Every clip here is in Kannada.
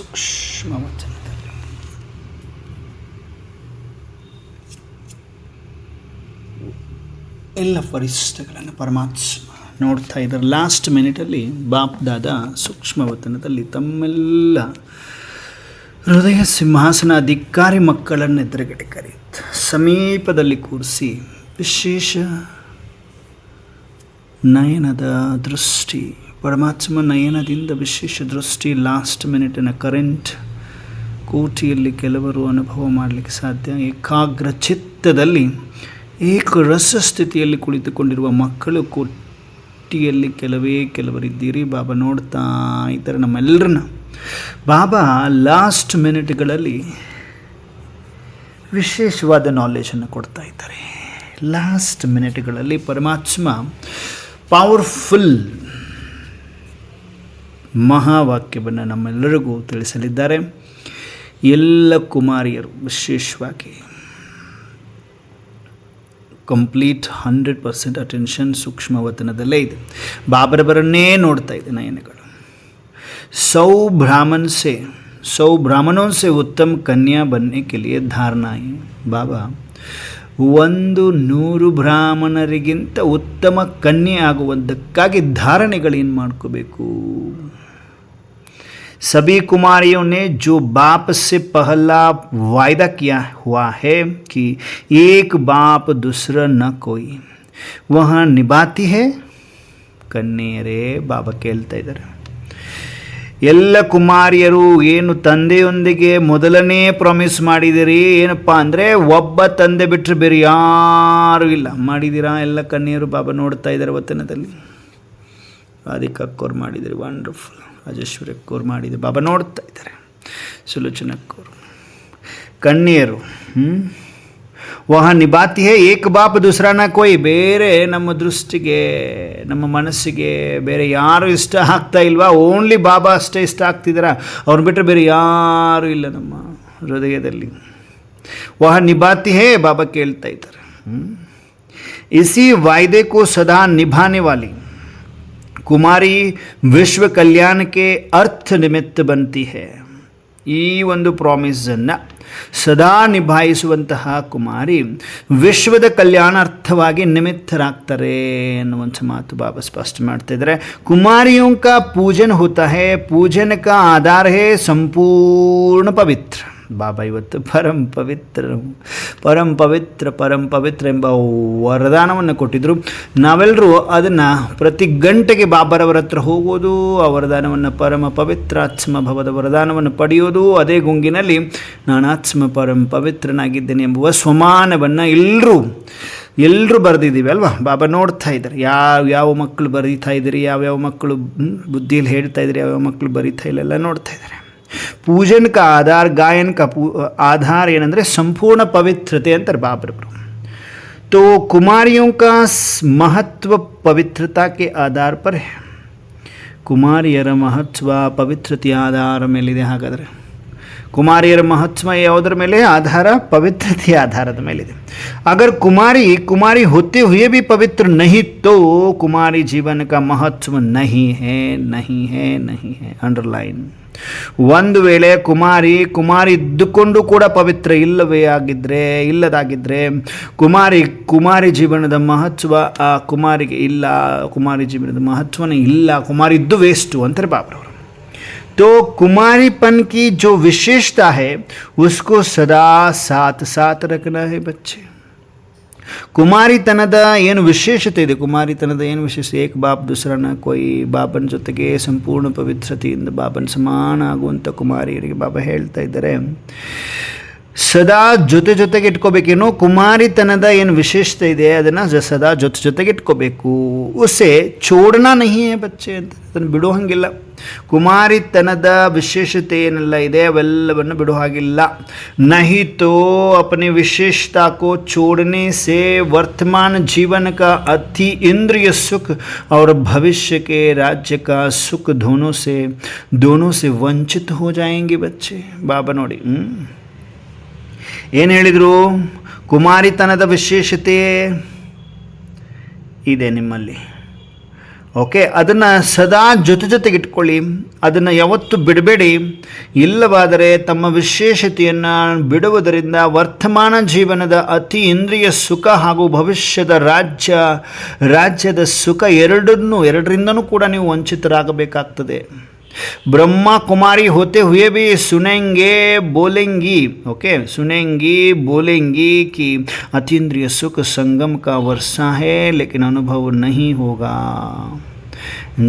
ಸೂಕ್ಷ್ಮ ವಚನದಲ್ಲಿ ಎಲ್ಲ ಪರಿಸ್ಥಿತಿಗಳನ್ನು ಪರಮಾತ್ಮ ನೋಡ್ತಾ ಇದ್ದಾರೆ. ಲಾಸ್ಟ್ ಮಿನಿಟಲ್ಲಿ ಬಾಪ್ ದಾದ ಸೂಕ್ಷ್ಮ ವತನದಲ್ಲಿ ತಮ್ಮೆಲ್ಲ ಹೃದಯ ಸಿಂಹಾಸನ ಅಧಿಕಾರಿ ಮಕ್ಕಳನ್ನು ಎದುರುಗಡೆ ಕರೆಯುತ್ತೆ. ಸಮೀಪದಲ್ಲಿ ಕೂರಿಸಿ ವಿಶೇಷ ನಯನದ ದೃಷ್ಟಿ ಪರಮಾತ್ಮ ನಯನದಿಂದ ವಿಶೇಷ ದೃಷ್ಟಿ ಲಾಸ್ಟ್ ಮಿನಿಟಿನ ಕರೆಂಟ್ ಕೋಟಿಯಲ್ಲಿ ಕೆಲವರು ಅನುಭವ ಮಾಡಲಿಕ್ಕೆ ಸಾಧ್ಯ. ಏಕಾಗ್ರ ಚಿತ್ತದಲ್ಲಿ, ಏಕರಸ ಸ್ಥಿತಿಯಲ್ಲಿ ಕುಳಿತುಕೊಂಡಿರುವ ಮಕ್ಕಳು ಕೋಟಿಯಲ್ಲಿ ಕೆಲವೇ ಕೆಲವರಿದ್ದೀರಿ. ಬಾಬಾ ನೋಡ್ತಾ ಇದ್ದಾರೆ ನಮ್ಮೆಲ್ಲರನ್ನ ಬಾಬಾ ಲಾಸ್ಟ್ ಮಿನಿಟ್ಗಳಲ್ಲಿ ವಿಶೇಷವಾದ ನಾಲೆಜನ್ನು ಕೊಡ್ತಾ ಇದ್ದಾರೆ. ಲಾಸ್ಟ್ ಮಿನಿಟ್ಗಳಲ್ಲಿ ಪರಮಾತ್ಮ ಪವರ್ಫುಲ್ ಮಹಾವಾಕ್ಯವನ್ನು ನಮ್ಮೆಲ್ಲರಿಗೂ ತಿಳಿಸಲಿದ್ದಾರೆ ಎಲ್ಲ ಕುಮಾರಿಯರು ವಿಶೇಷವಾಗಿ ಕಂಪ್ಲೀಟ್ ಹಂಡ್ರೆಡ್ ಪರ್ಸೆಂಟ್ ಅಟೆನ್ಷನ್ ಸೂಕ್ಷ್ಮ ವತನದಲ್ಲೇ ಇದೆ ಬಾಬರಬರನ್ನೇ ನೋಡ್ತಾ ಇದೆ ನಯನಗಳು सौ ब्राह्मण से सौ ब्राह्मणों से उत्तम कन्या बनने के लिए धारणा है ಬಾಬಾ ಒಂದು ನೂರು ಬ್ರಾಹ್ಮಣರಿಗಿಂತ ಉತ್ತಮ ಕನ್ಯೆ ಆಗುವುದಕ್ಕಾಗಿ ಧಾರಣೆಗಳೇನು ಮಾಡ್ಕೋಬೇಕು सभी कुमारियों ने जो बाप से पहला वायदा किया हुआ है कि एक बाप दूसरा न कोई वह निभाती है ಕನ್ಯೆಯರೇ ಬಾಬಾ ಕೇಳ್ತಾ ಇದ್ದಾರೆ ಎಲ್ಲ ಕುಮಾರಿಯರು ಏನು ತಂದೆಯೊಂದಿಗೆ ಮೊದಲನೇ ಪ್ರಾಮಿಸ್ ಮಾಡಿದಿರಿ ಏನಪ್ಪ ಅಂದರೆ ಒಬ್ಬ ತಂದೆ ಬಿಟ್ಟರೆ ಬೇರೆ ಯಾರೂ ಇಲ್ಲ ಮಾಡಿದ್ದೀರಾ ಎಲ್ಲ ಕನ್ಯೆಯರು ಬಾಬಾ ನೋಡ್ತಾ ಇದ್ದಾರೆ ವತನದಲ್ಲಿ ರಾಧಿಕಾ ಅಕ್ಕೋರು ಮಾಡಿದಿರಿ ವಂಡರ್ಫುಲ್ ರಾಜೇಶ್ವರಕ್ಕವ್ರು ಮಾಡಿದೆ ಬಾಬಾ ನೋಡ್ತಾ ಇದ್ದಾರೆ. ಸುಲೋಚನಕ್ಕವರು ಕಣ್ಣಿಯರು ಹ್ಞೂ ವಹ ನಿಭಾತಿ ಹೇ ಏಕ ಬಾಪ ದುಸ್ರಾನ ಕೊಯ್. ಬೇರೆ ನಮ್ಮ ದೃಷ್ಟಿಗೆ, ನಮ್ಮ ಮನಸ್ಸಿಗೆ ಬೇರೆ ಯಾರು ಇಷ್ಟ ಆಗ್ತಾ ಇಲ್ವಾ? ಓನ್ಲಿ ಬಾಬಾ ಅಷ್ಟೇ ಇಷ್ಟ ಆಗ್ತಿದ್ದೀರಾ ಅವ್ರನ್ನ ಬಿಟ್ಟರೆ ಬೇರೆ ಯಾರು ಇಲ್ಲ ನಮ್ಮ ಹೃದಯದಲ್ಲಿ. ವಹ ನಿಭಾತಿ ಹೇ ಬಾಬಾ ಕೇಳ್ತಾ ಇದ್ದಾರೆ. ಇಸಿ ವಾಯ್ದೆ ಕೋ ಸದಾ ನಿಭಾನೆ ವಾಲಿ ಕುಮಾರಿ ವಿಶ್ವ ಕಲ್ಯಾಣಕ್ಕೆ ಅರ್ಥ ನಿಮಿತ್ತ ಬಂತಿ ಹೇ. ಈ ಒಂದು ಪ್ರಾಮಿಸನ್ನು ಸದಾ ನಿಭಾಯಿಸುವಂತಹ ಕುಮಾರಿ ವಿಶ್ವದ ಕಲ್ಯಾಣಾರ್ಥವಾಗಿ ನಿಮಿತ್ತರಾಗ್ತಾರೆ ಅನ್ನುವಂಥ ಮಾತು ಬಾಬಾ ಸ್ಪಷ್ಟ ಮಾಡ್ತಾ ಇದ್ದಾರೆ. ಕುಮಾರಿಯೊಂಕ ಕಾ ಪೂಜನ್ ಹೋತಾ ಹೇ ಆಧಾರ ಹೇ, ಸಂಪೂರ್ಣ ಪವಿತ್ರ. ಬಾಬಾ ಇವತ್ತು ಪರಂ ಪವಿತ್ರ ಪರಂ ಪವಿತ್ರ ಪರಂ ಪವಿತ್ರ ಎಂಬ ವರದಾನವನ್ನು ಕೊಟ್ಟಿದ್ದರು ನಾವೆಲ್ಲರೂ ಅದನ್ನು ಪ್ರತಿ ಗಂಟೆಗೆ ಬಾಬರವರ ಹತ್ರ ಹೋಗೋದು, ಆ ವರದಾನವನ್ನು ಪರಮ ಪವಿತ್ರಾತ್ಮ ಭವದ ವರದಾನವನ್ನು ಪಡೆಯೋದು, ಅದೇ ಗುಂಗಿನಲ್ಲಿ ನಾನು ಆತ್ಮ ಪರಂ ಪವಿತ್ರನಾಗಿದ್ದೇನೆ ಎಂಬುವ ಸ್ವಮಾನವನ್ನು ಎಲ್ಲರೂ ಎಲ್ಲರೂ ಬರೆದಿದ್ದೀವಿ ಅಲ್ವಾ? ಬಾಬಾ ನೋಡ್ತಾ ಇದ್ದಾರೆ. ಯಾವ ಯಾವ ಮಕ್ಕಳು ಬರೀತಾ ಇದ್ದೀರಿ ಯಾವ್ಯಾವ ಮಕ್ಕಳು ಬುದ್ಧಿಯಲ್ಲಿ ಹೇಳ್ತಾ ಇದ್ದೀರಿ ಯಾವ್ಯಾವ ಮಕ್ಕಳು ಬರೀತಾ ಇಲ್ಲ, ಎಲ್ಲ ನೋಡ್ತಾ ಇದ್ದಾರೆ. ಪೂಜನ್ ಕಾ ಆಧಾರ್ ಗಾಯನ್ ಕಾ ಪೂ ಆಧಾರ ಏನಂದರೆ ಸಂಪೂರ್ಣ ಪವಿತ್ರತೆ ಅಂತಾರೆ ಬಾಬ್ರವರು तो कुमारियों का स- महत्व पवित्रता के आधार पर है ಕುಮಾರಿಯರ ಮಹತ್ವ ಪವಿತ್ರತೆಯ ಆಧಾರ ಮೇಲಿದೆ ಹಾಗಾದರೆ ಕುಮಾರಿಯರ ಮಹತ್ವ ಯಾವುದರ ಮೇಲೆ ಆಧಾರ ಪವಿತ್ರತೆಯ ಆಧಾರದ ಮೇಲಿದೆ ಅಗರ್ ಕುಮಾರಿ ಕುಮಾರಿ होते हुए भी पवित्र नहीं तो कुमारी जीवन का महत्व नहीं है नहीं है नहीं है ಅಂಡರ್ಲೈನ್ ಒಂದು ವೇಳೆ ಕುಮಾರಿ ಕುಮಾರಿ ಇದ್ದುಕೊಂಡು ಕೂಡ ಪವಿತ್ರ ಇಲ್ಲವೇ ಆಗಿದ್ದರೆ ಇಲ್ಲದಾಗಿದ್ದರೆ ಕುಮಾರಿ ಕುಮಾರಿ ಜೀವನದ ಮಹತ್ವ ಆ ಕುಮಾರಿಗೆ ಇಲ್ಲ ಕುಮಾರಿ ಜೀವನದ ಮಹತ್ವನೇ ಇಲ್ಲ ಕುಮಾರಿ ಇದ್ದು ವೇಸ್ಟು ಅಂತಾರೆ ಬಾಬ್ರವರು तो कुमारीपन की जो विशेषता है उसको सदा साथ साथ रखना है बच्चे ಕುಮಾರಿತನದ ಏನು ವಿಶೇಷತೆ ಇದೆ? ಕುಮಾರಿತನದ ಏನು ವಿಶೇಷ ಏಕ ಬಾಪ್ ದುಸರನ ಕೊಯ್ ಬಾಬನ ಜೊತೆಗೆ ಸಂಪೂರ್ಣ ಪವಿತ್ರತೆಯಿಂದ ಬಾಬನ ಸಮಾನ ಆಗುವಂಥ ಕುಮಾರಿಯರಿಗೆ ಬಾಬಾ ಹೇಳ್ತಾ ಇದ್ದಾರೆ. ಸದಾ ಜೊತೆ ಜೊತೆಗೆ ಇಟ್ಕೋಬೇಕೇನೋ? ಕುಮಾರಿತನದ ಏನು ವಿಶೇಷತೆ ಇದೆ? ಅದನ್ನು ಸದಾ ಜೊತೆ ಜೊತೆಗೆ ಇಟ್ಕೋಬೇಕು. ಉಸೆ ಚೋಡನಾ ನಹಿ ಹೇ ಬಚ್ಚೆ ಅಂತ ಅದನ್ನು ಬಿಡೋ ಹಾಗಿಲ್ಲ. ಕುಮಾರಿತನದ ವಿಶೇಷತೆ ಏನೆಲ್ಲ ಇದೆ, ಅವೆಲ್ಲವನ್ನು ಬಿಡುವ ಹಾಗಿಲ್ಲ. ನಹಿತೋ ಅಪನಿ ವಿಶೇಷತಾ ಕೋ ಚೋಡನೆ ಸೇ ವರ್ತಮಾನ ಜೀವನ ಕಾ ಅತಿ ಇಂದ್ರಿಯ ಸುಖ, ಅವರ ಭವಿಷ್ಯಕ್ಕೆ ರಾಜ್ಯಕ ರಾಜ್ಯ ಕಾ ಸುಖ ದೋನೋ ಸೆ ದೋನೋ ಸೆ ವಂಚಿತ ಹೋ ಜಾಯಂಗೆ ಬಚ್ಚೆ. ಬಾಬಾ ನೋಡಿ ಏನು ಹೇಳಿದರು? ಕುಮಾರಿತನದ ವಿಶೇಷತೆ ಇದೆ ನಿಮ್ಮಲ್ಲಿ. ಓಕೆ ಅದನ್ನು ಸದಾ ಜೊತೆ ಜೊತೆಗೆ ಇಟ್ಕೊಳ್ಳಿ. ಅದನ್ನು ಯಾವತ್ತೂ ಬಿಡಬೇಡಿ. ಇಲ್ಲವಾದರೆ ತಮ್ಮ ವಿಶೇಷತೆಯನ್ನು ಬಿಡುವುದರಿಂದ ವರ್ತಮಾನ ಜೀವನದ ಅತಿ ಇಂದ್ರಿಯ ಸುಖ ಹಾಗೂ ಭವಿಷ್ಯದ ರಾಜ್ಯ, ರಾಜ್ಯದ ಸುಖ ಎರಡನ್ನೂ, ಎರಡರಿಂದನೂ ಕೂಡ ನೀವು ವಂಚಿತರಾಗಬೇಕಾಗ್ತದೆ. ಬ್ರಹ್ಮ ಕುಮಾರಿ होते हुए भी सुनेंगे बोलेंगी ओके सुनेंगी बोलेंगी कि अतीन्द्रिय सुख संगम का वर्षा है लेकिन अनुभव नहीं होगा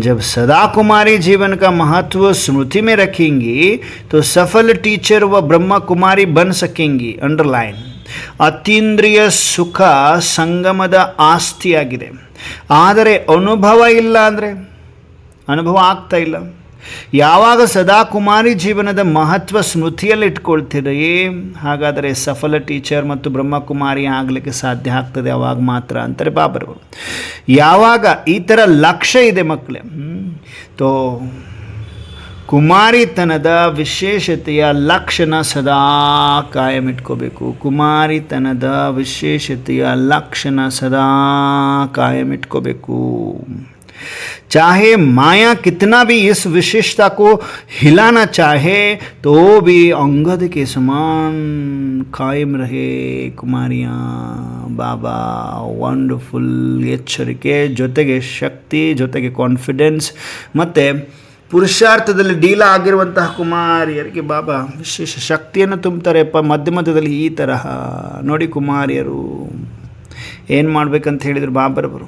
जब सदा कुमारी जीवन का महत्व स्मृति में रखेंगी तो सफल टीचर व ब्रह्म कुमारी बन सकेंगी अंडरलाइन ಅತೀಂದ್ರಿಯ ಸುಖ ಸಂಗಮದ ಆಸ್ತಿಯಾಗಿದೆ ಆದರೆ ಅನುಭವ ಇಲ್ಲ ಅಂದರೆ ಅನುಭವ ಆಗ್ತಾ ಇಲ್ಲ ಯಾವಾಗ ಸದಾ ಕುಮಾರಿ ಜೀವನದ ಮಹತ್ವ ಸ್ಮೃತಿಯಲ್ಲಿ ಇಟ್ಕೊಳ್ತೀರಿ ಹಾಗಾದರೆ ಸಫಲ ಟೀಚರ್ ಮತ್ತು ಬ್ರಹ್ಮಕುಮಾರಿ ಆಗಲಿಕ್ಕೆ ಸಾಧ್ಯ ಆಗ್ತದೆ ಅವಾಗ ಮಾತ್ರ ಅಂತಾರೆ ಬಾಬರು ಯಾವಾಗ ಈ ಥರ ಲಕ್ಷ್ಯ ಇದೆ ಮಕ್ಕಳೇ. ತೋ ಕುಮಾರಿತನದ ವಿಶೇಷತೆಯ ಲಕ್ಷಣ ಸದಾ ಕಾಯಂ ಇಟ್ಕೋಬೇಕು ಕುಮಾರಿತನದ ವಿಶೇಷತೆಯ ಲಕ್ಷಣ ಸದಾ ಕಾಯಂ ಇಟ್ಕೋಬೇಕು चाहे माया कितना भी इस विशेषता को हिलाना चाहे तो भी अंगद के समान कायम रहे ಕುಮಾರಿಯಾ ಬಾಬಾ ವಂಡರ್ಫುಲ್ ಎಚ್ಚರಿಕೆ ಜೊತೆಗೆ ಶಕ್ತಿ ಜೊತೆಗೆ ಕಾನ್ಫಿಡೆನ್ಸ್ ಮತ್ತು ಪುರುಷಾರ್ಥದಲ್ಲಿ ಡೀಲ ಆಗಿರುವಂತಹ ಕುಮಾರಿಯರಿಗೆ ಬಾಬಾ ವಿಶೇಷ ಶಕ್ತಿಯನ್ನು ತುಂಬ್ತಾರೆಪ್ಪ ಮಧ್ಯ ಮಧ್ಯದಲ್ಲಿ ಈ ತರಹ. ನೋಡಿ ಕುಮಾರಿಯರು, ಏನು ಮಾಡ್ಬೇಕಂತ ಹೇಳಿದರು ಬಾಬರವರು.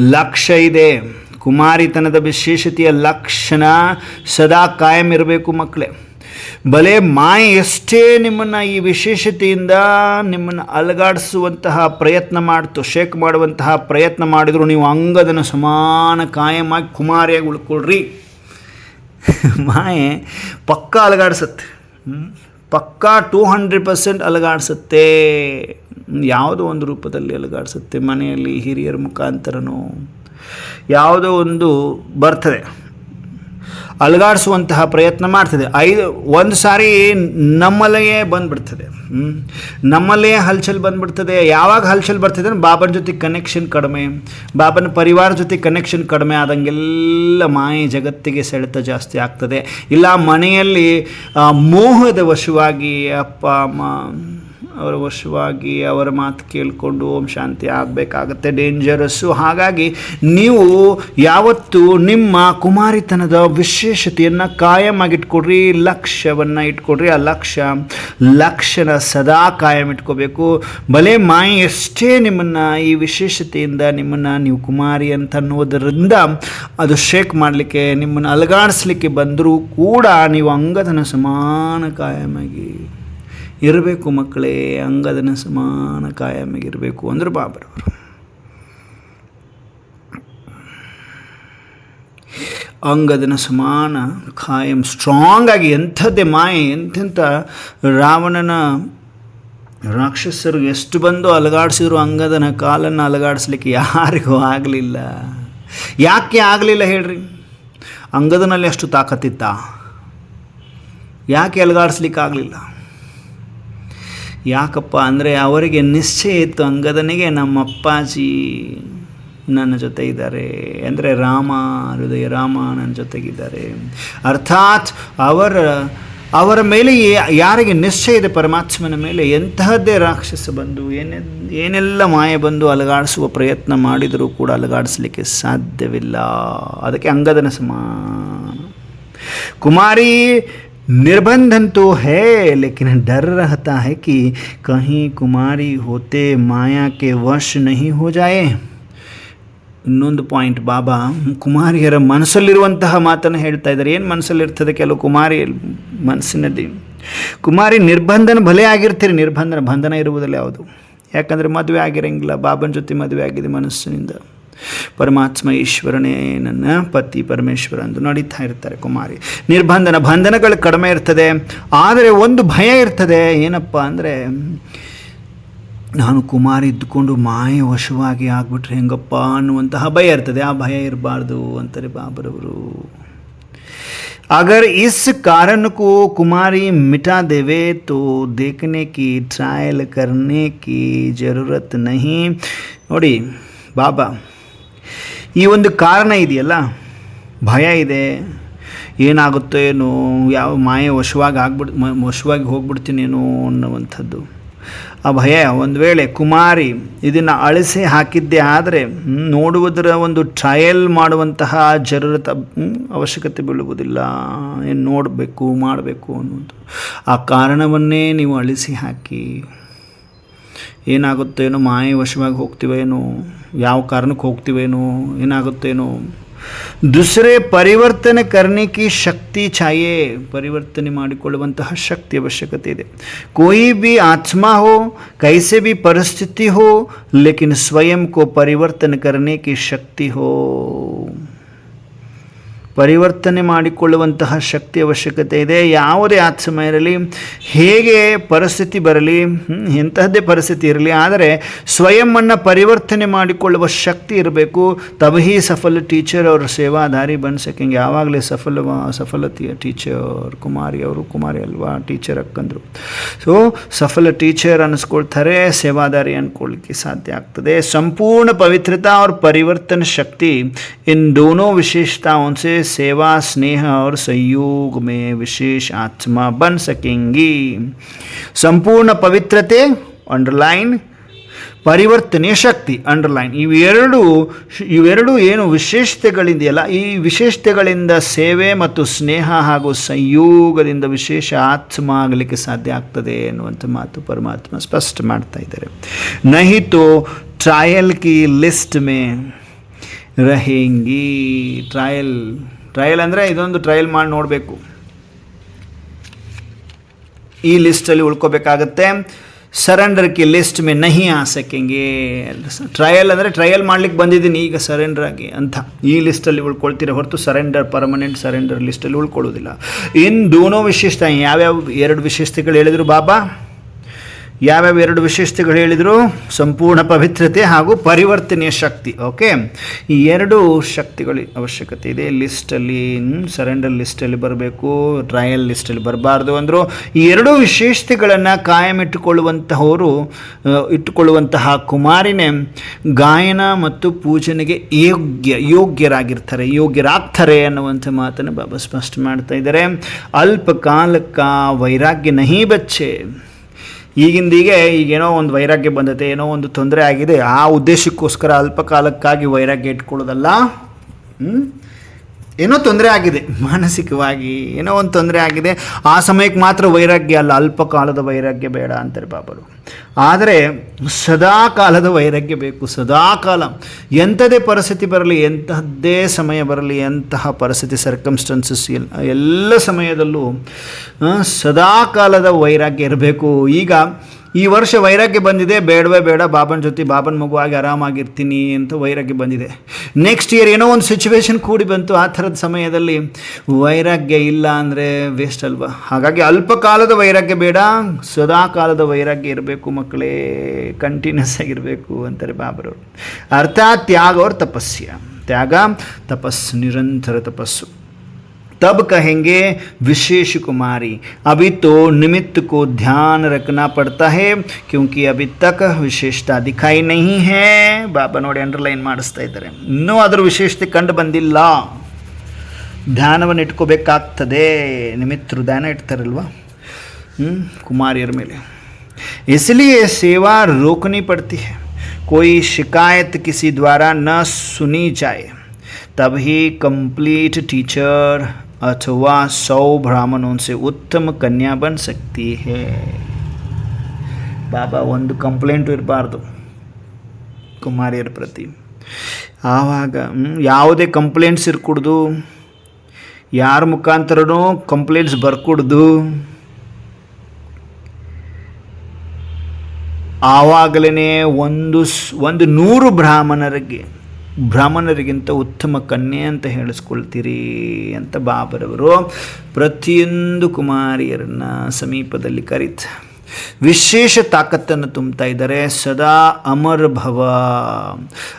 ಲಕ್ಷ್ಯ ಇದೆ. ಕುಮಾರಿತನದ ವಿಶೇಷತೆಯ ಲಕ್ಷಣ ಸದಾ ಕಾಯಂ ಇರಬೇಕು ಮಕ್ಕಳೇ. ಬಲೆ ಮಾಯೆ ಎಷ್ಟೇ ನಿಮ್ಮನ್ನು ಈ ವಿಶೇಷತೆಯಿಂದ ನಿಮ್ಮನ್ನು ಅಲಗಾಡಿಸುವಂತಹ ಪ್ರಯತ್ನ ಮಾಡ್ತು, ಶೇಕ್ ಮಾಡುವಂತಹ ಪ್ರಯತ್ನ ಮಾಡಿದರೂ, ನೀವು ಅಂಗದನ್ನು ಸಮಾನ ಕಾಯಮಾಗಿ ಕುಮಾರಿಯಾಗಿ ಉಳ್ಕೊಳ್ರಿ. ಮಾಯೆ ಪಕ್ಕ ಅಲಗಾಡಿಸುತ್ತೆ? ಪಕ್ಕಾ ಟೂ ಹಂಡ್ರೆಡ್ ಪರ್ಸೆಂಟ್ ಅಲಗಾಡಿಸುತ್ತೆ. ಯಾವುದೋ ಒಂದು ರೂಪದಲ್ಲಿ ಅಲಗಾಡಿಸುತ್ತೆ ಮನೆಯಲ್ಲಿ ಹಿರಿಯರ ಮುಖಾಂತರನೋ. ಯಾವುದೋ ಒಂದು ಬರ್ತದೆ. ಅಲಗಾಡಿಸುವಂತಹ ಪ್ರಯತ್ನ ಮಾಡ್ತದೆ. ಐದು, ಒಂದು ಸಾರಿ ನಮ್ಮಲ್ಲೇ ಬಂದ್ಬಿಡ್ತದೆ. ನಮ್ಮಲ್ಲೇ ಹಲ್ಚಲ್ ಬಂದುಬಿಡ್ತದೆ. ಯಾವಾಗ ಹಲ್ಚಲ್ ಬರ್ತದೆ ಅಂದ್ರೆ ಬಾಬನ ಜೊತೆ ಕನೆಕ್ಷನ್ ಕಡಿಮೆ, ಬಾಬನ ಪರಿವಾರ ಜೊತೆ ಕನೆಕ್ಷನ್ ಕಡಿಮೆ ಆದಂಗೆಲ್ಲ ಮಾಯೆ ಜಗತ್ತಿಗೆ ಸೆಳೆತ ಜಾಸ್ತಿ ಆಗ್ತದೆ. ಇಲ್ಲ ಮನೆಯಲ್ಲಿ ಮೋಹದ ವಶವಾಗಿ ಅಪ್ಪ, ಅಮ್ಮ ಅವರ ವಶವಾಗಿ ಅವರ ಮಾತು ಕೇಳಿಕೊಂಡು ಓಂ ಶಾಂತಿ ಆಗಬೇಕಾಗತ್ತೆ ಡೇಂಜರಸ್ಸು ಹಾಗಾಗಿ ನೀವು ಯಾವತ್ತು ನಿಮ್ಮ ಕುಮಾರಿತನದ ವಿಶೇಷತೆಯನ್ನು ಕಾಯಮಾಗಿಟ್ಕೊಡ್ರಿ, ಲಕ್ಷ್ಯವನ್ನು ಇಟ್ಕೊಡ್ರಿ. ಆ ಲಕ್ಷ್ಯ ಲಕ್ಷ್ಯನ ಸದಾ ಕಾಯಂ ಇಟ್ಕೋಬೇಕು. ಬಲೆ ಮಾಯಿ ಎಷ್ಟೇ ನಿಮ್ಮನ್ನು ಈ ವಿಶೇಷತೆಯಿಂದ ನಿಮ್ಮನ್ನು ನೀವು ಕುಮಾರಿ ಅಂತ ಅನ್ನೋದರಿಂದ ಅದು ಶೇಕ್ ಮಾಡಲಿಕ್ಕೆ, ನಿಮ್ಮನ್ನು ಅಲಗಾಡಿಸ್ಲಿಕ್ಕೆ ಬಂದರೂ ಕೂಡ ನೀವು ಅಂಗದನ ಸಮಾನ ಕಾಯಮಾಗಿ ಇರಬೇಕು ಮಕ್ಕಳೇ, ಅಂಗದನ ಸಮಾನ ಕಾಯಮಿಗಿರಬೇಕು ಅಂದ್ರೆ ಬಾಬರವರು ಅಂಗದನ ಸಮಾನ ಕಾಯಂ ಸ್ಟ್ರಾಂಗ್ ಆಗಿ ಎಂಥದ್ದೇ ಮಾಯೆ, ಎಂಥೆಂಥ ರಾವಣನ ರಾಕ್ಷಸರು ಎಷ್ಟು ಬಂದು ಅಲಗಾಡಿಸಿದ್ರು ಅಂಗದನ ಕಾಲನ್ನು ಅಲಗಾಡಿಸ್ಲಿಕ್ಕೆ ಯಾರಿಗೂ ಆಗಲಿಲ್ಲ. ಯಾಕೆ ಆಗಲಿಲ್ಲ ಹೇಳ್ರಿ? ಅಂಗದನಲ್ಲಿ ಅಷ್ಟು ತಾಕತ್ತಿತ್ತ? ಯಾಕೆ ಅಲಗಾಡಿಸ್ಲಿಕ್ಕೆ ಆಗಲಿಲ್ಲ ಯಾಕಪ್ಪ ಅಂದರೆ ಅವರಿಗೆ ನಿಶ್ಚಯ ಇತ್ತು, ಅಂಗದನಿಗೆ ನಮ್ಮ ಅಪ್ಪಾಜಿ ನನ್ನ ಜೊತೆ ಇದ್ದಾರೆ ಅಂದರೆ ರಾಮ, ಹೃದಯ ರಾಮ ನನ್ನ ಜೊತೆಗಿದ್ದಾರೆ. ಅರ್ಥಾತ್ ಅವರ ಅವರ ಮೇಲೆ ಯಾರಿಗೆ ನಿಶ್ಚಯ ಇದೆ ಪರಮಾತ್ಮನ ಮೇಲೆ ಎಂತಹದ್ದೇ ರಾಕ್ಷಸ ಬಂದು, ಏನೆ, ಏನೆಲ್ಲ ಮಾಯ ಬಂದು ಅಲಗಾಡಿಸುವ ಪ್ರಯತ್ನ ಮಾಡಿದರೂ ಕೂಡ ಅಲಗಾಡಿಸಲಿಕ್ಕೆ ಸಾಧ್ಯವಿಲ್ಲ. ಅದಕ್ಕೆ ಅಂಗದನ ಸಮಾನ. ಕುಮಾರಿ निर्बंधन तो है लेकिन डर रहता है कि कहीं कुमारी होते माया के वश नहीं हो जाए ಇನ್ನೊಂದು ಪಾಯಿಂಟ್ ಬಾಬಾ ಕುಮಾರಿಯರ ಮನಸ್ಸಲ್ಲಿರುವಂತಹ ಮಾತನ್ನು ಹೇಳ್ತಾ ಇದ್ದಾರೆ ಏನು ಮನಸ್ಸಲ್ಲಿರ್ತದೆ ಕೆಲವು ಕುಮಾರಿ ಮನಸ್ಸಿನಲ್ಲಿ ಕುಮಾರಿ ನಿರ್ಬಂಧನ ಭಲೆ ಆಗಿರ್ತೀರಿ ನಿರ್ಬಂಧನ ಬಂಧನ ಇರುವುದಿಲ್ಲ ಯಾವುದು ಯಾಕಂದರೆ ಮದುವೆ ಆಗಿರಂಗಿಲ್ಲ ಬಾಬನ ಜೊತೆ ಮದುವೆ ಆಗಿದೆ ಮನಸ್ಸಿನಿಂದ ಪರಮಾತ್ಮ ಈಶ್ವರನೇ ನನ್ನ ಪತಿ ಪರಮೇಶ್ವರ ಎಂದು ನಡೀತಾ ಇರ್ತಾರೆ ಕುಮಾರಿ ನಿರ್ಬಂಧನ ಬಂಧನಗಳು ಕಡಿಮೆ ಇರ್ತದೆ ಆದರೆ ಒಂದು ಭಯ ಇರ್ತದೆ ಏನಪ್ಪ ಅಂದರೆ ನಾನು ಕುಮಾರಿ ಇದ್ದುಕೊಂಡು ಮಾಯ ವಶವಾಗಿ ಆಗ್ಬಿಟ್ರೆ ಹೆಂಗಪ್ಪ ಅನ್ನುವಂತಹ ಭಯ ಇರ್ತದೆ ಆ ಭಯ ಇರಬಾರ್ದು ಅಂತಾರೆ ಬಾಬರವರು अगर इस कारण को कुमारी मिटा देवे तो देखने की ट्रायल करने की ज़रूरत नहीं ನೋಡಿ ಬಾಬಾ ಈ ಒಂದು ಕಾರಣ ಇದೆಯಲ್ಲ? ಭಯ ಇದೆ. ಏನಾಗುತ್ತೋ ಏನೋ, ಯಾವ ಮಾಯೆ ವಶವಾಗಿ ಆಗ್ಬಿಡ್ ವಶವಾಗಿ ಹೋಗ್ಬಿಡ್ತೀನೇನೋ ಅನ್ನುವಂಥದ್ದು. ಆ ಭಯ ಒಂದು ವೇಳೆ ಕುಮಾರಿ ಇದನ್ನು ಅಳಿಸಿ ಹಾಕಿದ್ದೆ ಆದರೆ ನೋಡುವುದರ ಒಂದು ಟ್ರಯಲ್ ಮಾಡುವಂತಹ ಜರೂರತ ಅವಶ್ಯಕತೆ ಬೀಳುವುದಿಲ್ಲ. ಏನು ನೋಡಬೇಕು, ಮಾಡಬೇಕು ಅನ್ನೋದು ಆ ಕಾರಣವನ್ನೇ ನೀವು ಅಳಿಸಿ ಹಾಕಿ. ಏನಾಗುತ್ತೋ ಏನೋ ಮಾಯೆ ವಶವಾಗಿ ಹೋಗ್ತೀವೇನೋ ಯಾವ ಕಾರಣಕ್ಕೆ ಹೋಗ್ತೀವೇನೋ ಏನಾಗುತ್ತೇನೋ ದುಸರೆ ಪರಿವರ್ತನೆ करने की ಶಕ್ತಿ ಛಾಯೆ ಪರಿವರ್ತನೆ ಮಾಡಿಕೊಳ್ಳುವಂತಹ ಶಕ್ತಿ ಅವಶ್ಯಕತೆ ಇದೆ कोई भी आत्मा हो कैसे भी परिस्थिति हो लेकिन स्वयं को परिवर्तन करने की शक्ति हो ಪರಿವರ್ತನೆ ಮಾಡಿಕೊಳ್ಳುವಂತಹ ಶಕ್ತಿ ಅವಶ್ಯಕತೆ ಇದೆ. ಯಾವುದೇ ಆದ ಸಮಯ ಇರಲಿ, ಹೇಗೆ ಪರಿಸ್ಥಿತಿ ಬರಲಿ ಎಂತಹದ್ದೇ ಪರಿಸ್ಥಿತಿ ಇರಲಿ, ಆದರೆ ಸ್ವಯಂ ಪರಿವರ್ತನೆ ಮಾಡಿಕೊಳ್ಳುವ ಶಕ್ತಿ ಇರಬೇಕು. ತಬಹಿ ಸಫಲ ಟೀಚರ್ ಅವರ ಸೇವಾ ದಾರಿ ಯಾವಾಗಲೇ ಸಫಲವ ಸಫಲತೆಯ ಟೀಚರ್ ಕುಮಾರಿ ಅವರು, ಕುಮಾರಿ ಅಲ್ವಾ ಟೀಚರ್ ಅಕ್ಕಂದರು. ಸೊ ಸಫಲ ಟೀಚರ್ ಅನ್ನಿಸ್ಕೊಳ್ತಾರೆ ಸೇವಾದಾರಿ ಅನ್ಕೊಳ್ಳಿಕ್ಕೆ ಸಾಧ್ಯ ಆಗ್ತದೆ. ಸಂಪೂರ್ಣ ಪವಿತ್ರತಾ ಅವ್ರ ಪರಿವರ್ತನ ಶಕ್ತಿ ಇನ್ ದೋನೋ ವಿಶೇಷತಾ ಒನ್ಸೆ सेवा स्नेह और संयोग में विशेष आत्मा बन सकेंगी संपूर्ण पवित्रते ಅಂಡರ್ಲೈನ್ ಪರಿವರ್ತನೆಯ ಶಕ್ತಿ ಅಂಡರ್ಲೈನ್ ಇವೆರಡು ಇವೆರಡು ಏನು ವಿಶೇಷತೆಗಳಿದೆಯಲ್ಲ, ಈ ವಿಶೇಷತೆಗಳಿಂದ ಸೇವೆ ಮತ್ತು ಸ್ನೇಹ ಹಾಗೂ ಸಂಯೋಗದಿಂದ ವಿಶೇಷ ಆತ್ಮ ಆಗಲಿಕ್ಕೆ ಸಾಧ್ಯ ಆಗ್ತದೆ ಎನ್ನುವಂಥ ಮಾತು ಪರಮಾತ್ಮ ಸ್ಪಷ್ಟ ಮಾಡ್ತಾ ಇದ್ದಾರೆ. ನಹಿತು ಟ್ರಾಯಲ್ ಕಿ ಲಿಸ್ಟ್ ಮೇ ರಹೇಂಗಿ. ಟ್ರಾಯಲ್ ಟ್ರಯಲ್ ಅಂದರೆ ಇದೊಂದು ಟ್ರಯಲ್ ಮಾಡಿ ನೋಡಬೇಕು. ಈ ಲಿಸ್ಟಲ್ಲಿ ಉಳ್ಕೋಬೇಕಾಗತ್ತೆ. ಸರೆಂಡರ್ ಕಿ ಲಿಸ್ಟ್ ಮೇ ನಹಿ ಆ ಟ್ರಯಲ್ ಅಂದರೆ ಟ್ರಯಲ್ ಮಾಡ್ಲಿಕ್ಕೆ ಬಂದಿದ್ದೀನಿ ಈಗ ಸರೆಂಡರ್ ಆಗಿ ಅಂತ. ಈ ಲಿಸ್ಟಲ್ಲಿ ಉಳ್ಕೊಳ್ತೀರ ಹೊರತು ಸರೆಂಡರ್ ಪರ್ಮನೆಂಟ್ ಸರೆಂಡರ್ ಲಿಸ್ಟಲ್ಲಿ ಉಳ್ಕೊಳ್ಳೋದಿಲ್ಲ ಇನ್ನು ದೋನೋ ವಿಶಿಷ್ಟ ಯಾವ್ಯಾವ ಎರಡು ವಿಶೇಷತೆಗಳು ಹೇಳಿದರು ಬಾಬಾ? ಯಾವ್ಯಾವ ಎರಡು ವಿಶೇಷತೆಗಳು ಹೇಳಿದರು? ಸಂಪೂರ್ಣ ಪವಿತ್ರತೆ ಹಾಗೂ ಪರಿವರ್ತನೆಯ ಶಕ್ತಿ. ಓಕೆ? ಈ ಎರಡು ಶಕ್ತಿಗಳ ಅವಶ್ಯಕತೆ ಇದೆ. ಲಿಸ್ಟಲ್ಲಿ ಸರೆಂಡರ್ ಲಿಸ್ಟಲ್ಲಿ ಬರಬೇಕು ಟ್ರಯಲ್ ಲಿಸ್ಟಲ್ಲಿ ಬರಬಾರ್ದು ಅಂದರು. ಈ ಎರಡು ವಿಶೇಷತೆಗಳನ್ನು ಕಾಯಂ ಇಟ್ಟುಕೊಳ್ಳುವಂತಹವರು ಇಟ್ಟುಕೊಳ್ಳುವಂತಹ ಕುಮಾರಿನೇ ಗಾಯನ ಮತ್ತು ಪೂಜನೆಗೆ ಯೋಗ್ಯ, ಯೋಗ್ಯರಾಗಿರ್ತಾರೆ, ಯೋಗ್ಯರಾಗ್ತಾರೆ ಅನ್ನುವಂಥ ಮಾತನ್ನು ಬಾಬಾ ಸ್ಪಷ್ಟ ಮಾಡ್ತಾ ಇದ್ದಾರೆ. ಅಲ್ಪ ಕಾಲಕ್ಕ ವೈರಾಗ್ಯ ನಹಿ ಬಚ್ಚೆ. ಈಗಿಂದೀಗೆ ಈಗೇನೋ ಒಂದು ವೈರಾಗ್ಯ ಬಂದತೆ, ಏನೋ ಒಂದು ತೊಂದರೆ ಆಗಿದೆ, ಆ ಉದ್ದೇಶಕ್ಕೋಸ್ಕರ ಅಲ್ಪ ಕಾಲಕ್ಕಾಗಿ ವೈರಾಗ್ಯ ಇಟ್ಕೊಳ್ಳೋದಲ್ಲ? ಏನೋ ತೊಂದರೆ ಆಗಿದೆ. ಮಾನಸಿಕವಾಗಿ ಏನೋ ಒಂದು ತೊಂದರೆ ಆಗಿದೆ. ಆ ಸಮಯಕ್ಕೆ ಮಾತ್ರ ವೈರಾಗ್ಯ ಅಲ್ಲ. ಅಲ್ಪಕಾಲದ ವೈರಾಗ್ಯ ಬೇಡ ಅಂತಾರೆ ಬಾಬರು ಆದರೆ ಸದಾ ಕಾಲದ ವೈರಾಗ್ಯ ಬೇಕು. ಸದಾ ಕಾಲ. ಎಂಥದೇ ಪರಿಸ್ಥಿತಿ ಬರಲಿ ಎಂತಹದ್ದೇ ಸಮಯ ಬರಲಿ, ಎಂತಹ ಪರಿಸ್ಥಿತಿ ಸರ್ಕಮ್ಸ್ಟೆನ್ಸಸ್ ಎಲ್ಲ ಎಲ್ಲ ಸಮಯದಲ್ಲೂ ಸದಾ ಕಾಲದ ವೈರಾಗ್ಯ ಇರಬೇಕು. ಈಗ ಈ ವರ್ಷ ವೈರಾಗ್ಯ ಬಂದಿದೆ. ಬೇಡವೇ ಬೇಡ, ಬಾಬನ ಜೊತೆ ಬಾಬನ ಮಗುವಾಗಿ ಆರಾಮಾಗಿರ್ತೀನಿ ಅಂತ ವೈರಾಗ್ಯ ಬಂದಿದೆ. ನೆಕ್ಸ್ಟ್ ಇಯರ್ ಏನೋ ಒಂದು ಸಿಚುವೇಶನ್ ಕೂಡಿ ಬಂತು. ಆ ಥರದ ಸಮಯದಲ್ಲಿ ವೈರಾಗ್ಯ ಇಲ್ಲ ಅಂದರೆ ವೇಸ್ಟ್ ಅಲ್ವಾ? ಹಾಗಾಗಿ ಅಲ್ಪಕಾಲದ ವೈರಾಗ್ಯ ಬೇಡ. ಸದಾ ಕಾಲದ ವೈರಾಗ್ಯ ಇರಬೇಕು ಮಕ್ಕಳೇ. ಕಂಟಿನ್ಯೂಸ್ ಆಗಿರಬೇಕು ಅಂತಾರೆ ಬಾಬರವರು. ಅರ್ಥಾತ್ ತ್ಯಾಗ ಅವ್ರ ತಪಸ್ಸ್ಯ ತ್ಯಾಗ ತಪಸ್ಸು ನಿರಂತರ ತಪಸ್ಸು. तब कहेंगे विशेष कुमारी अभी तो निमित्त को ध्यान रखना पड़ता है क्योंकि अभी तक ವಿಶೇಷತಾ ದಿಖಾಯಿ नहीं है ಬಾಬಾ ನೋಡಿ ಅಂಡರ್ಲೈನ್ ಮಾಡಿಸ್ತಾ ಇದ್ದಾರೆ ಇನ್ನೂ ಅದರ ವಿಶೇಷತೆ ಕಂಡು ಬಂದಿಲ್ಲ ಧ್ಯಾನವನ್ನು ಇಟ್ಕೋಬೇಕಾಗ್ತದೆ ನಿಮಿತ್ತರು ಧ್ಯಾನ ಇಡ್ತಾರಲ್ವ ಹ್ಮ್? ಕುಮಾರಿಯರ ಮೇಲೆ इसलिए सेवा रोकनी पड़ती है कोई शिकायत किसी द्वारा न सुनी जाए तभी कंप्लीट टीचर अथवा सौ ब्राह्मणों से उत्तम कन्या बन सकती है ಬಾಬಾ ಒಂದು ಕಂಪ್ಲೇಂಟು ಇರಬಾರ್ದು ಕುಮಾರಿಯರ ಪ್ರತಿ ಆವಾಗ ಹ್ಮ್, ಯಾವುದೇ ಕಂಪ್ಲೇಂಟ್ಸ್ ಇರ್ಕೂಡ್ದು ಯಾರ ಮುಖಾಂತರನೂ ಕಂಪ್ಲೇಂಟ್ಸ್ ಬರ್ಕೂಡ್ದು ಆವಾಗಲೇ ಒಂದು ಸ್- ಒಂದು ನೂರು ಬ್ರಾಹ್ಮಣರಿಗೆ ಬ್ರಾಹ್ಮಣರಿಗಿಂತ ಉತ್ತಮ ಕನ್ಯೆ ಅಂತ ಹೇಳಿಸ್ಕೊಳ್ತೀರಿ ಅಂತ ಬಾಬರವರು ಪ್ರತಿಯೊಂದು ಕುಮಾರಿಯರನ್ನ ಸಮೀಪದಲ್ಲಿ ಕರೀತ. ವಿಶೇಷ ತಾಕತ್ತನ್ನು ತುಂಬ್ತಾ ಇದ್ದಾರೆ. ಸದಾ ಅಮರ ಭವ,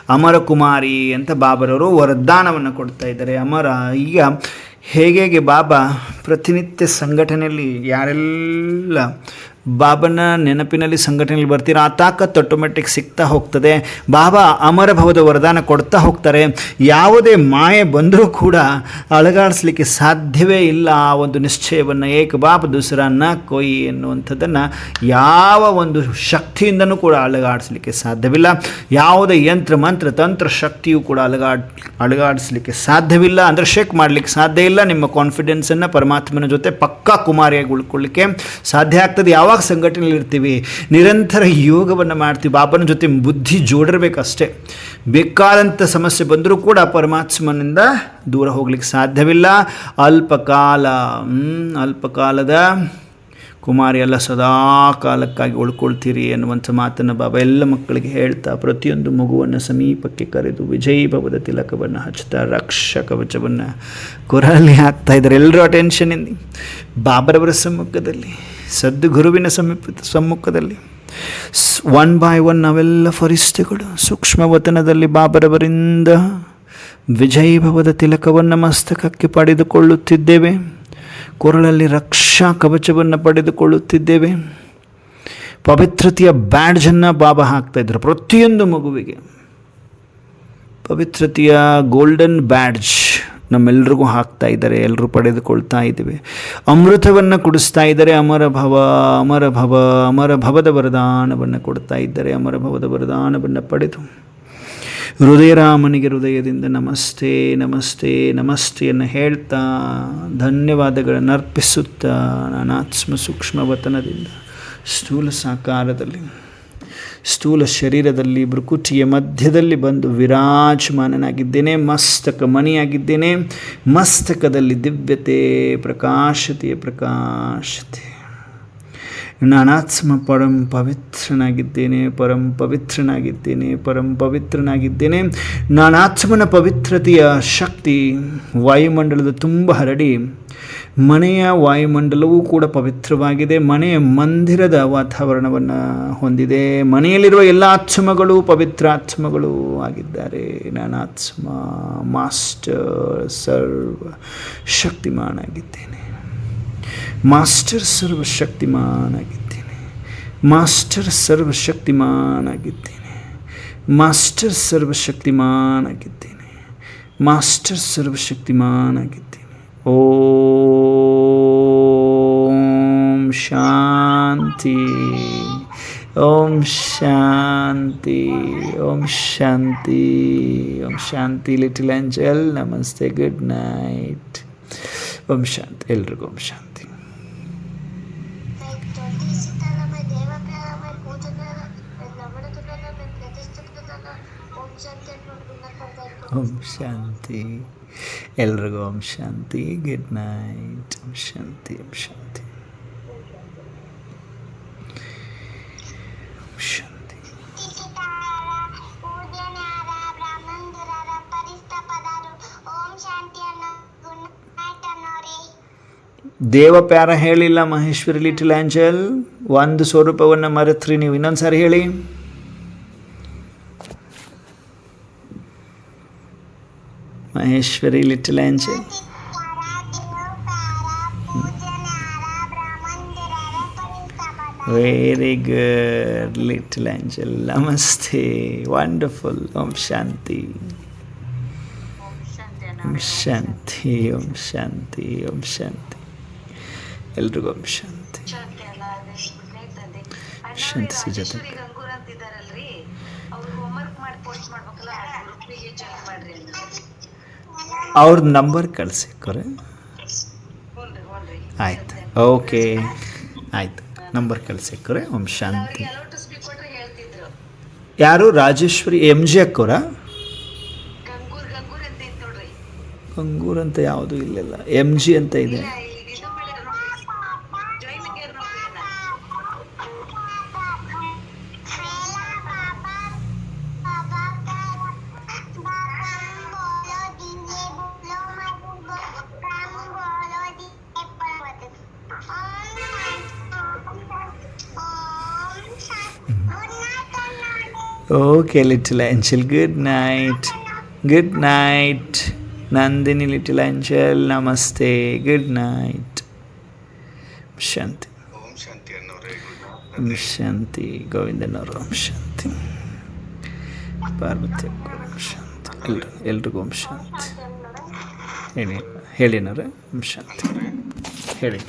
ಅಮರ ಕುಮಾರಿ ಅಂತ ಬಾಬರವರು ವರದಾನವನ್ನು ಕೊಡ್ತಾ ಇದ್ದಾರೆ. ಅಮರ, ಈಗ ಹೇಗೆ ಬಾಬಾ ಪ್ರತಿನಿತ್ಯ ಸಂಘಟನೆಯಲ್ಲಿ ಯಾರೆಲ್ಲ ಬಾಬನ ನೆನಪಿನಲ್ಲಿ ಸಂಘಟನೆಯಲ್ಲಿ ಬರ್ತೀರಾ? ಆ ತಾಕತ್ತು ಆಟೋಮೆಟಿಕ್ ಸಿಗ್ತಾ ಹೋಗ್ತದೆ. ಬಾಬಾ ಅಮರ ಭವದ ವರದಾನ ಕೊಡ್ತಾ ಹೋಗ್ತಾರೆ. ಯಾವುದೇ ಮಾಯೆ ಬಂದರೂ ಕೂಡ ಅಳಗಾಡಿಸ್ಲಿಕ್ಕೆ ಸಾಧ್ಯವೇ ಇಲ್ಲ ಆ ಒಂದು ನಿಶ್ಚಯವನ್ನು. ಏಕ ಬಾಬ ದುಸರ ನ ಕೊಯ್ ಎನ್ನುವಂಥದ್ದನ್ನು ಯಾವ ಒಂದು ಶಕ್ತಿಯಿಂದನೂ ಕೂಡ ಅಳಗಾಡಿಸ್ಲಿಕ್ಕೆ ಸಾಧ್ಯವಿಲ್ಲ. ಯಾವುದೇ ಯಂತ್ರ, ಮಂತ್ರ, ತಂತ್ರ ಶಕ್ತಿಯೂ ಕೂಡ ಅಲಗಾಡ್ ಅಳಗಾಡಿಸ್ಲಿಕ್ಕೆ ಸಾಧ್ಯವಿಲ್ಲ. ಅಂದರೆ ಶೇಕ್ ಮಾಡಲಿಕ್ಕೆ ಸಾಧ್ಯ ಇಲ್ಲ. ನಿಮ್ಮ ಕಾನ್ಫಿಡೆನ್ಸನ್ನು ಪರಮಾತ್ಮನ ಜೊತೆ ಪಕ್ಕಾ ಕುಮಾರಿಯಾಗಿ ಉಳ್ಕೊಳ್ಳಿಕ್ಕೆ ಸಾಧ್ಯ ಆಗ್ತದೆ. ಯಾವಾಗ ಸಂಘಟನೆಯಲ್ಲಿ ಇರ್ತೀವಿ ನಿರಂತರ ಯೋಗವನ್ನು ಮಾಡ್ತೀವಿ. ಬಾಬನ ಜೊತೆ ಬುದ್ಧಿ ಜೋಡಿರ್ಬೇಕಷ್ಟೇ. ಬೇಕಾದಂಥ ಸಮಸ್ಯೆ ಬಂದರೂ ಕೂಡ ಪರಮಾತ್ಮನಿಂದ ದೂರ ಹೋಗ್ಲಿಕ್ಕೆ ಸಾಧ್ಯವಿಲ್ಲ. ಅಲ್ಪಕಾಲ ಅಲ್ಪಕಾಲದ ಕುಮಾರಿ ಎಲ್ಲ ಸದಾ ಕಾಲಕ್ಕಾಗಿ ಉಳ್ಕೊಳ್ತೀರಿ ಅನ್ನುವಂಥ ಮಾತನ್ನು ಬಾಬಾ ಎಲ್ಲ ಮಕ್ಕಳಿಗೆ ಹೇಳ್ತಾ ಪ್ರತಿಯೊಂದು ಮಗುವನ್ನು ಸಮೀಪಕ್ಕೆ ಕರೆದು ವಿಜಯ್ ಭವದ ತಿಲಕವನ್ನು ಹಚ್ತಾ ರಕ್ಷ ಕವಚವನ್ನು ಕೊರಲಿ ಹಾಕ್ತಾ ಇದ್ದಾರೆ. ಎಲ್ಲರೂ ಅಟೆನ್ಷನ್ ಬಾಬರವರ ಸಮ್ಮುಖದಲ್ಲಿ ಸದ್ಗುರುವಿನ ಸಮೀಪ ಸಮ್ಮುಖದಲ್ಲಿ. ಒನ್ ಬೈ ಒನ್ ನಾವೆಲ್ಲ ಸೂಕ್ಷ್ಮ ಸೂಕ್ಷ್ಮವತನದಲ್ಲಿ ಬಾಬರವರಿಂದ ವಿಜಯಭವದ ತಿಲಕವನ್ನು ಮಸ್ತಕಕ್ಕೆ ಪಡೆದುಕೊಳ್ಳುತ್ತಿದ್ದೇವೆ. ಕೊರಳಲ್ಲಿ ರಕ್ಷಾ ಕವಚವನ್ನು ಪಡೆದುಕೊಳ್ಳುತ್ತಿದ್ದೇವೆ. ಪವಿತ್ರತೆಯ ಬ್ಯಾಡ್ಜನ್ನು ಬಾಬಾ ಹಾಕ್ತಾ ಇದ್ರು ಪ್ರತಿಯೊಂದು ಮಗುವಿಗೆ. ಪವಿತ್ರತೆಯ ಗೋಲ್ಡನ್ ಬ್ಯಾಡ್ಜ್ ನಮ್ಮೆಲ್ರಿಗೂ ಹಾಕ್ತಾ ಇದ್ದಾರೆ ಎಲ್ಲರೂ ಪಡೆದುಕೊಳ್ತಾ ಇದ್ದೇವೆ. ಅಮೃತವನ್ನು ಕುಡಿಸ್ತಾ ಇದ್ದಾರೆ, ಅಮರ ಭವ ಅಮರ ಭವ, ಅಮರ ಭವದ ವರದಾನವನ್ನು ಕೊಡ್ತಾ ಇದ್ದಾರೆ, ಅಮರ ಭವದ ವರದಾನವನ್ನು ಪಡೆದು. ಹೃದಯರಾಮನಿಗೆ ಹೃದಯದಿಂದ ನಮಸ್ತೆ ನಮಸ್ತೆ, ನಮಸ್ತೆಯನ್ನು ಹೇಳ್ತಾ ಧನ್ಯವಾದಗಳನ್ನು ಅರ್ಪಿಸುತ್ತಾ ನಾನಾತ್ಮ ಸೂಕ್ಷ್ಮ ವತನದಿಂದ. ಸ್ಥೂಲ ಸಾಕಾರದಲ್ಲಿ, ಸ್ಥೂಲ ಶರೀರದಲ್ಲಿ ಭೃಕುಟಿಯ ಮಧ್ಯದಲ್ಲಿ ಬಂದು ವಿರಾಜಮಾನನಾಗಿದ್ದೇನೆ, ಮಸ್ತಕ ಮಣಿಯಾಗಿದ್ದೇನೆ, ಮಸ್ತಕದಲ್ಲಿ ದಿವ್ಯತೆ, ಪ್ರಕಾಶತೆಯ ಪ್ರಕಾಶತೆ. ನಾನಾತ್ಮ ಪರಂ ಪವಿತ್ರನಾಗಿದ್ದೇನೆ ಪರಂ ಪವಿತ್ರನಾಗಿದ್ದೇನೆ ಪರಂ ಪವಿತ್ರನಾಗಿದ್ದೇನೆ. ನಾನಾತ್ಮನ ಪವಿತ್ರತೆಯ ಶಕ್ತಿ ವಾಯುಮಂಡಲದ ತುಂಬ ಹರಡಿ, ಮನೆಯ ವಾಯುಮಂಡಲವೂ ಕೂಡ ಪವಿತ್ರವಾಗಿದೆ. ಮನೆಯ ಮಂದಿರದ ವಾತಾವರಣವನ್ನು ಹೊಂದಿದೆ. ಮನೆಯಲ್ಲಿರುವ ಎಲ್ಲ ಆತ್ಮಗಳು ಪವಿತ್ರಾತ್ಮಗಳು ಆಗಿದ್ದಾರೆ. ನಾನಾತ್ಮ, ಮಾಸ್ಟರ್, ಸರ್ವ ಶಕ್ತಿಮಾನಾಗಿದ್ದೇನೆ. ಮಾಸ್ಟರ್ ಸರ್ವಶಕ್ತಿಮಾನಾಗಿದ್ದೇನೆ ಮಾಸ್ಟರ್ ಸರ್ವಶಕ್ತಿಮಾನಾಗಿದ್ದೇನೆ ಮಾಸ್ಟರ್ ಸರ್ವಶಕ್ತಿಮಾನಾಗಿದ್ದೇನೆ ಮಾಸ್ಟರ್ ಸರ್ವಶಕ್ತಿಮಾನಾಗಿದ್ದೇನೆ ಓಂ ಶಾಂತಿ ಓಂ ಶಾಂತಿ ಓಂ ಶಾಂತಿ ಓಂ ಶಾಂತಿ ಲಿಟಲ್ ಏಂಜಲ್ ನಮಸ್ತೆ ಗುಡ್ ನೈಟ್ ಓಂ ಶಾಂತಿ ಎಲ್ರಿಗೂ ಓಂ ಶಾಂತಿ ಓಂ ಶಾಂತಿ. ಎಲ್ರಿಗೂ ಓಂ ಶಾಂತಿ. ಗುಡ್ ನೈಟ್ ಓಂ ಶಾಂತಿ ಓಂ ಶಾಂತಿ. ದೇವ ಪ್ಯಾರ ಹೇಳಿಲ್ಲ ಮಹೇಶ್ವರಿ, ಲಿಟಲ್ ಆಂಜಲ್ ಒಂದು ಸ್ವರೂಪವನ್ನು ಮರೆತ್ರಿ, ನೀವು ಇನ್ನೊಂದು ಸಾರಿ ಹೇಳಿ. Maheshwari little angel very good little angel ನಮಸ್ತೆ ವಂಡರ್ಫುಲ್ ಓಂ ಶಾಂತಿ ಓಂ ಶಾಂತಿ ಓಂ ಶಾಂತಿ ಓಂ ಶಾಂತಿ ಎಲ್ರಿಗೂ ಓಂ ಶಾಂತಿ ಶಾಂತಿ ಸುಜಾತ. ಮಾಡ್ರಿ ಅಂತ ಅವ್ರ ನಂಬರ್ ಕಳಿಸಿ ಕೊರೆ? ಆಯ್ತು. ಓಕೆ ಆಯ್ತು. ನಂಬರ್ ಕಳಿಸಿ ಕೊರೆ? ಓಂ ಶಾಂತಿ. ಯಾರು? ರಾಜೇಶ್ವರಿ ಎಂ ಜಿ ಅಕ್ಕೋರ? ಗಂಗೂರ್ ಅಂತ ಯಾವುದು ಇಲ್ಲ ಗಂಗೂರ್ ಅಂತ ಯಾವುದೂ ಇಲ್ಲಿಲ್ಲ. ಎಂ ಜಿ ಅಂತ ಇದೆ. Okay little angel good night good night Nandini little angel ನಮಸ್ತೆ ಗುಡ್ ನೈಟ್ ಶಾಂತಿ ಶಾಂತಿ ಗೋವಿಂದನವರು ಓಂ ಶಾಂತಿ ಪಾರ್ವತಿ ಓಂ ಶಾಂತಿ ಎಲ್ರು ಎಲ್ರಿಗೂ ಓಂ ಶಾಂತಿ ಹೇಳಿ ಹೇಳಿನವ್ರೆ ಓಂ ಶಾಂತಿ ಹೇಳಿ.